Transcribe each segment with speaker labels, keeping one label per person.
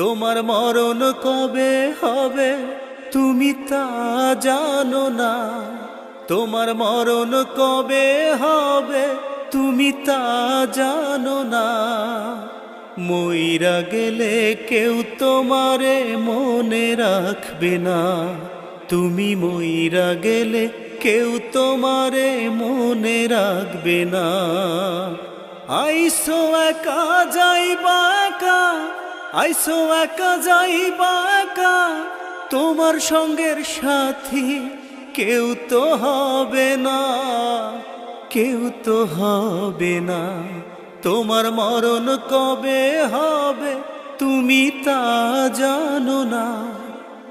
Speaker 1: তোমার মরণ কবে হবে? তুমি তা জানো না। তোমার মরণ কবে হবে? তুমি তা জানো না। মইরা গেলে কেউ তোমারে মনে রাখবে না। তুমি মইরা গেলে কেউ তোমারে মনে রাখবে না। আইসো একা যাইবা আইসো একা যাইবা একা, তোমার সঙ্গের সাথী কেউ তো হবে না, কেউ তো হবে না। তোমার মরণ কবে হবে তুমি তা জানো না।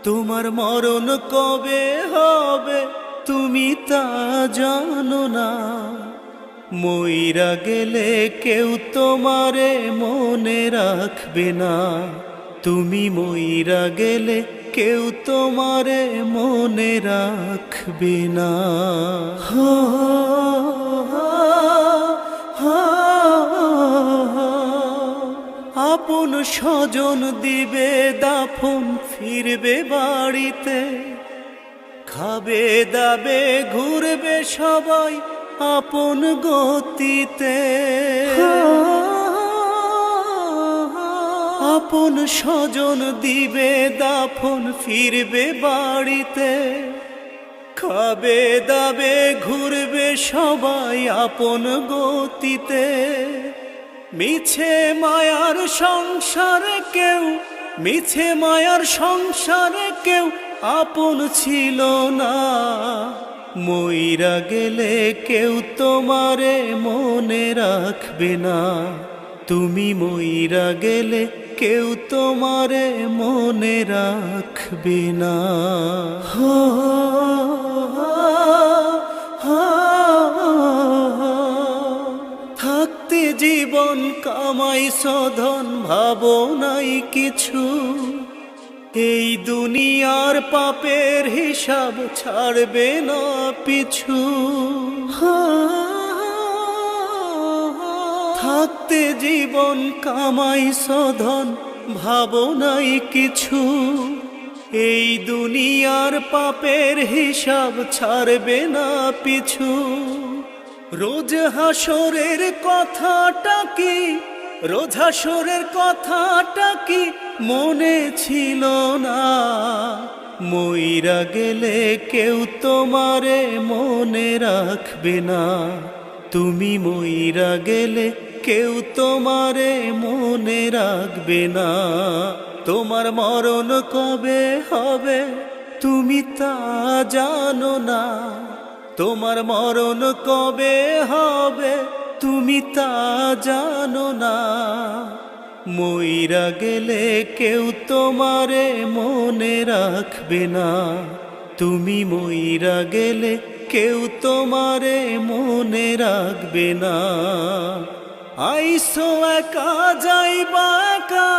Speaker 1: তোমার মরণ কবে হবে তুমি তা জানো না। মইরা গেলে কেউ তোমারে মনে রাখবে না। তুমি মইরা গেলে কেউ তোমারে মনে রাখবে না। হো। আপন স্বজন দিবে দাফন, ফিরবে বাড়িতে। খাবে দাবে, ঘুরবে সবাই আপন গতিতে। আপন স্বজন দিবে, দাফন ফিরবে বাড়িতে। খাবে, দাবে, ঘুরবে সবাই আপন গতিতে। মিছে মায়ার সংসারে কেউ, মিছে মায়ার সংসারে কেউ আপন ছিল না। মইরা গেলে কেউ তোমারে মনে রাখবে না। তুমি মইরা গেলে কেউ তোমারে মনে রাখবে না। হো। থাকতে জীবন কামাই, সধন ভাবো নাই কিছু। এই দুনিয়ার পাপের হিসাব ছাড়বে না পিছু। থাকতে জীবন কামাই সধন, ভাবনাই কিছু। এই দুনিয়ার পাপের হিসাব ছাড়বে না পিছু। রোজ হাসরের কথাটা কি রোজ হাসরের কথাটা কি মনে ছিল না? মইরা গেলে কেউ তোমারে মনে রাখবে না। তুমি মইরা গেলে কেউ তোমারে মনে রাখবে না। তোমার মরণ কবে হবে তুমি তা জানো না। তোমার মরণ কবে হবে তুমি তা জানো না। মইরা গেলে কেউ তোমারে মনে রাখবে না। তুমি মইরা গেলে কেউ তোমারে মনে রাখবে না। আইসো একা যাইবা একা,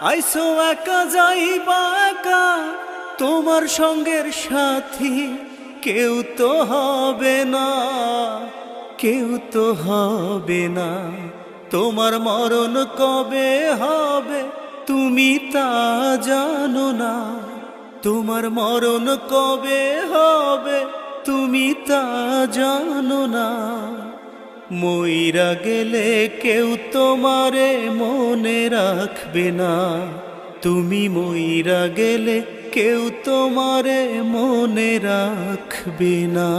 Speaker 1: আইসো একা যাইবা একা। তোমার সঙ্গের সাথী কেউ তো হবে না। কেউ তো হবে না। তোমার মরণ কবে হবে? তুমি তা জানো না। তোমার মরণ কবে হবে? তুমি তা জানো না। মইরা গেলে কেউ তোমারে মনে রাখবে না। তুমি মইরা গেলে কেউ তোমারে মনে রাখবে না।